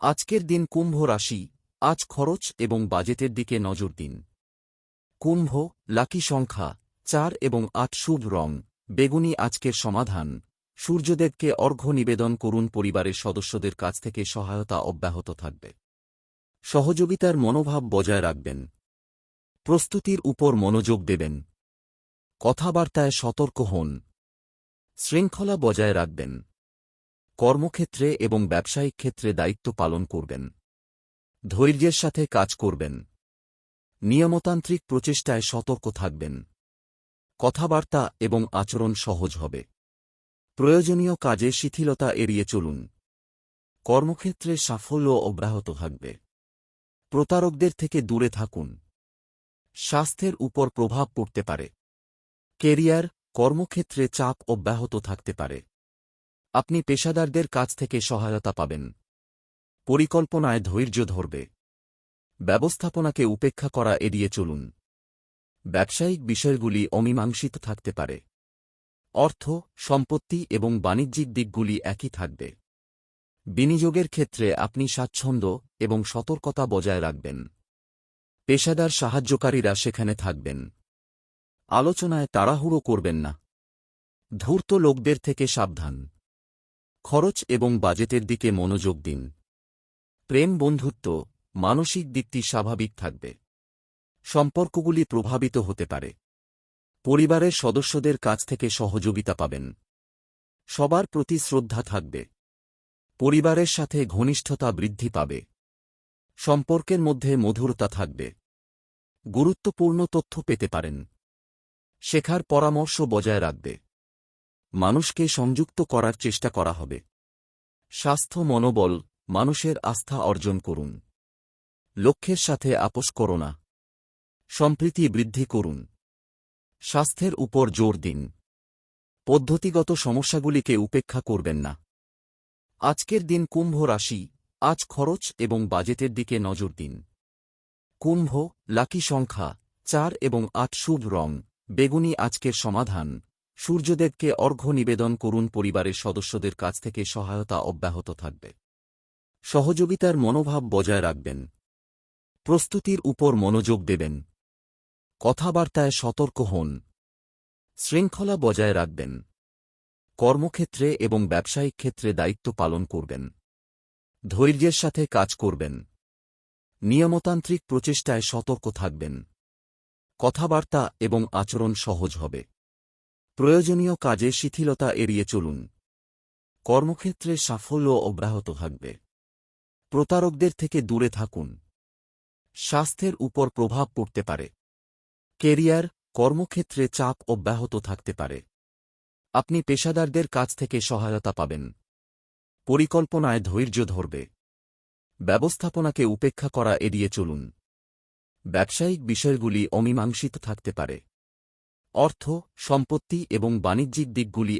আজকের দিন কুম্ভ রাশি, আজ খরচ এবং বাজেটের দিকে নজর দিন। কুম্ভ, লাকি সংখ্যা, চার এবং আট শুভ রং, বেগুনি আজকের সমাধান। সূর্যদেবকে অর্ঘ্য নিবেদন করুন পরিবারের সদস্যদের কাছ থেকে সহায়তা অব্যাহত থাকবে। সহযোগিতার মনোভাব বজায় রাখবেন। প্রস্তুতির উপর মনোযোগ দেবেন। কথাবার্তায় সতর্ক হন। শৃঙ্খলা বজায় রাখবেন। কর্মক্ষেত্রে এবং ব্যবসায়িক ক্ষেত্রে দায়িত্ব পালন করবেন। ধৈর্যের সাথে কাজ করবেন। নিয়মতান্ত্রিক প্রচেষ্টায় সতর্ক থাকবেন। কথাবার্তা এবং আচরণ সহজ হবে। প্রয়োজনীয় কাজে শিথিলতা এড়িয়ে চলুন। কর্মক্ষেত্রে সাফল্য অব্যাহত থাকবে। প্রতারকদের থেকে দূরে থাকুন। স্বাস্থ্যের উপর প্রভাব পড়তে পারে। কেরিয়ার, কর্মক্ষেত্রে চাপ অব্যাহত থাকতে পারে। আপনি পেশাদারদের কাছ থেকে সহায়তা পাবেন। পরিকল্পনায় ধৈর্য ধরবে। ব্যবস্থাপনাকে উপেক্ষা করা এড়িয়ে চলুন। ব্যবসায়িক বিষয়গুলি অমীমাংসিত থাকতে পারে। অর্থ, সম্পত্তি এবং বাণিজ্যিক দিকগুলি একই থাকবে। বিনিয়োগের ক্ষেত্রে আপনি স্বাচ্ছন্দ্য এবং সতর্কতা বজায় রাখবেন। পেশাদার সাহায্যকারীরা সেখানে থাকবেন। আলোচনায় তাড়াহুড়ো করবেন না। ধূর্ত লোকদের থেকে সাবধান। খরচ এবং বাজেটের দিকে মনোযোগ দিন। প্রেম, বন্ধুত্ব, মানসিক দিকটি স্বাভাবিক থাকবে। সম্পর্কগুলি প্রভাবিত হতে পারে। পরিবারের সদস্যদের কাছ থেকে সহযোগিতা পাবেন। সবার প্রতি শ্রদ্ধা থাকবে। পরিবারের সাথে ঘনিষ্ঠতা বৃদ্ধি পাবে। সম্পর্কের মধ্যে মধুরতা থাকবে। গুরুত্বপূর্ণ তথ্য পেতে পারেন। শেখার পরামর্শ বজায় রাখবে। মানুষকে সংযুক্ত করার চেষ্টা করা হবে। স্বাস্থ্য মনোবল, মানুষের আস্থা অর্জন করুন। লক্ষ্যের সাথে আপোষ করো না। সম্প্রীতি বৃদ্ধি করুন। স্বাস্থ্যের উপর জোর দিন। পদ্ধতিগত সমস্যাগুলিকে উপেক্ষা করবেন না। আজকের দিন কুম্ভ রাশি, আজ খরচ এবং বাজেটের দিকে নজর দিন। কুম্ভ, লাকি সংখ্যা, চার এবং আট শুভ রং, বেগুনি আজকের সমাধান। সূর্যদেবকে অর্ঘ্য নিবেদন করুন পরিবারের সদস্যদের কাছ থেকে সহায়তা অব্যাহত থাকবে। সহযোগিতার মনোভাব বজায় রাখবেন। প্রস্তুতির উপর মনোযোগ দেবেন। কথাবার্তায় সতর্ক হন। শৃঙ্খলা বজায় রাখবেন। কর্মক্ষেত্রে এবং ব্যবসায়িক ক্ষেত্রে দায়িত্ব পালন করবেন। ধৈর্যের সাথে কাজ করবেন। নিয়মতান্ত্রিক প্রচেষ্টায় সতর্ক থাকবেন। কথাবার্তা এবং আচরণ সহজ হবে। প্রয়োজনীয় কাজে শিথিলতা এড়িয়ে চলুন। কর্মক্ষেত্রে সাফল্য অব্যাহত থাকবে। প্রতারকদের থেকে দূরে থাকুন। স্বাস্থ্যের উপর প্রভাব পড়তে পারে। কেরিয়ার, কর্মক্ষেত্রে চাপ অব্যাহত থাকতে পারে। আপনি পেশাদারদের কাছ থেকে সহায়তা পাবেন। পরিকল্পনায় ধৈর্য ধরবে। ব্যবস্থাপনাকে উপেক্ষা করা এড়িয়ে চলুন। ব্যবসায়িক বিষয়গুলি অমীমাংসিত থাকতে পারে। অর্থ সম্পত্তি এবং বাণিজ্যিক দিকগুলি